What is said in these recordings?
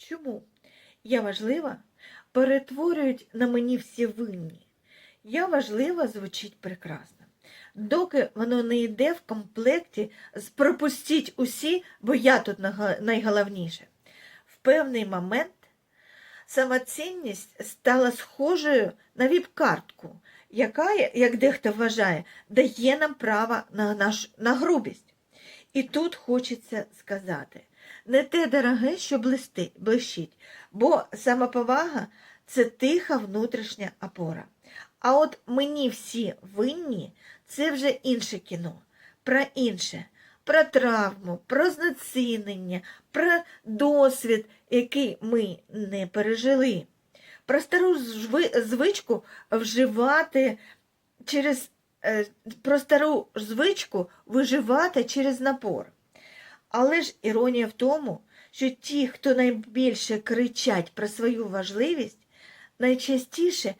Чому? Я важлива перетворюють на мені всі винні. Я важлива звучить прекрасно. Доки воно не йде в комплекті пропустіть усі, бо я тут найголовніше. В певний момент самоцінність стала схожою на віп-картку, яка, як дехто вважає, дає нам право на, наш, на грубість. І тут хочеться сказати, не те дороге, що блисти, блищить, бо самоповага це тиха внутрішня опора. А от мені всі винні це вже інше кіно, про інше, про травму, про знецінення, про досвід, який ми не пережили, про стару звичку вживати через е, про стару звичку виживати через напор. Але ж іронія в тому, що ті, хто найбільше кричать про свою важливість, найчастіше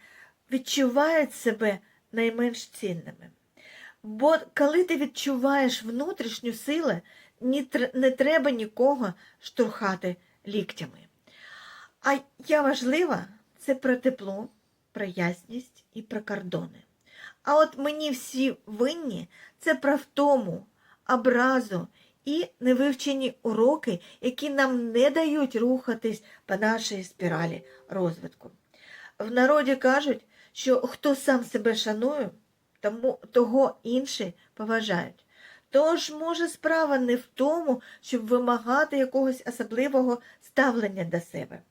відчувають себе найменш цінними. Бо коли ти відчуваєш внутрішню силу, не треба нікого штурхати ліктями. А я важлива це про тепло, про ясність і про кордони. А от мені всі винні це про втому, образу і невивчені уроки, які нам не дають рухатись по нашій спіралі розвитку. В народі кажуть, що хто сам себе шанує, тому того інші поважають. Тож, може, справа не в тому, щоб вимагати якогось особливого ставлення до себе,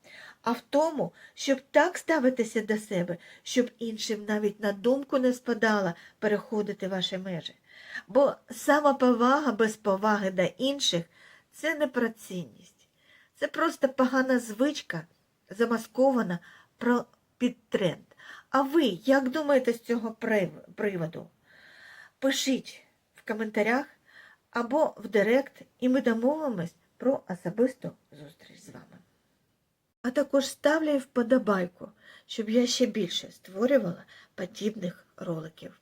а в тому, щоб так ставитися до себе, щоб іншим навіть на думку не спадало переходити ваші межі. Бо самоповага без поваги до інших це не про цінність. Це просто погана звичка, замаскована про під тренд. А ви як думаєте з цього приводу? Пишіть в коментарях або в директ, і ми домовимось про особисту зустріч з вами. А також ставлю вподобайку, щоб я ще більше створювала подібних роликів.